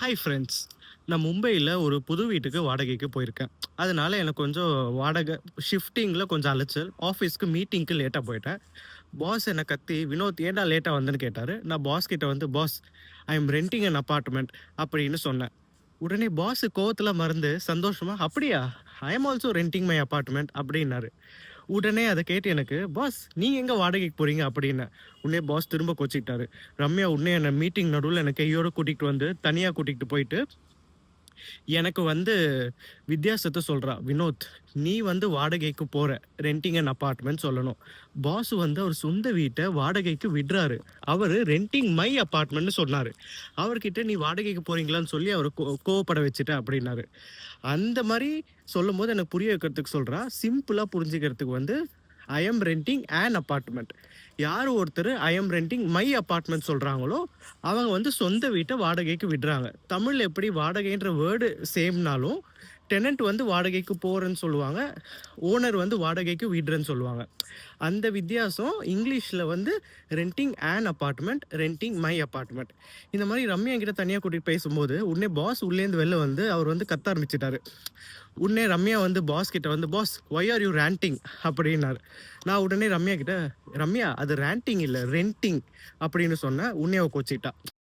Hi friends நான் மும்பையில் ஒரு புது வீட்டுக்கு வாடகைக்கு போயிருக்கேன். அதனால எனக்கு கொஞ்சம் வாடகை ஷிஃப்டிங்கில் கொஞ்சம் அலைச்சல். ஆஃபீஸ்க்கு மீட்டிங்க்கு லேட்டாக போயிட்டேன். பாஸ் என்னை கத்தி வினோத் ஏன்டா லேட்டாக வந்தேன்னு கேட்டார். நான் பாஸ் கிட்ட வந்து boss I am renting an apartment அப்படின்னு சொன்னேன். உடனே பாஸ் கோவத்தில் மறந்து சந்தோஷமாக அப்படியா? I am also renting my apartment அப்படின்னாரு. உடனே அதை கேட்டு எனக்கு பாஸ் நீ எங்கே வாடகைக்கு போகிறீங்க அப்படின்னு. உடனே பாஸ் திரும்ப கொச்சிக்கிட்டாரு. ரம்யா உடனே என்னை மீட்டிங் நடுவில் என்னை கையோடு கூட்டிகிட்டு வந்து தனியாக கூட்டிகிட்டு போயிட்டு எனக்கு வந்து வித்தியாசத்தை சொல்கிறா வினோத் நீ வந்து வாடகைக்கு போகிற ரெண்டிங் அண்ட் அப்பார்ட்மெண்ட் சொல்லணும். பாஸ் வந்து அவர் சொந்த வீட்டை வாடகைக்கு விடுறாரு. அவர் ரெண்டிங் மை அப்பார்ட்மெண்ட்னு சொன்னார். அவர்கிட்ட நீ வாடகைக்கு போகிறீங்களான்னு சொல்லி அவர் கோ கோவப்பட வச்சுட்ட அப்படின்னாரு. அந்த மாதிரி சொல்லும் போது எனக்கு புரிய வைக்கிறதுக்கு சொல்கிறா சிம்பிளாக புரிஞ்சுக்கிறதுக்கு வந்து I am renting and apartment யார் ஒருத்தர் I am renting my apartment சொல்கிறாங்களோ அவங்க வந்து சொந்த வீட்டை வாடகைக்கு விடுறாங்க. தமிழ் எப்படி வாடகைன்ற வேர்டு சேம்னாலும் டெனண்ட் வந்து வாடகைக்கு போகிறேன்னு சொல்லுவாங்க. ஓனர் வந்து வாடகைக்கு விடுறேன்னு சொல்லுவாங்க. அந்த வித்தியாசம் இங்கிலீஷில் வந்து renting an apartment renting my apartment இந்த மாதிரி ரம்யா கிட்ட தனியாக கூட்டிகிட்டு பேசும்போது உடனே பாஸ் உள்ளேருந்து வெளில வந்து அவர் வந்து கத்த ஆரம்பிச்சிட்டாரு. உடனே ரம்யா வந்து பாஸ் கிட்ட வந்து boss why are you renting அப்படின்னாரு. நான் உடனே ரம்யா கிட்ட ரம்யா அது ரேண்டிங் இல்லை ரெண்டிங் அப்படின்னு சொன்னேன் உன்னே கோச்சிக்கிட்டா.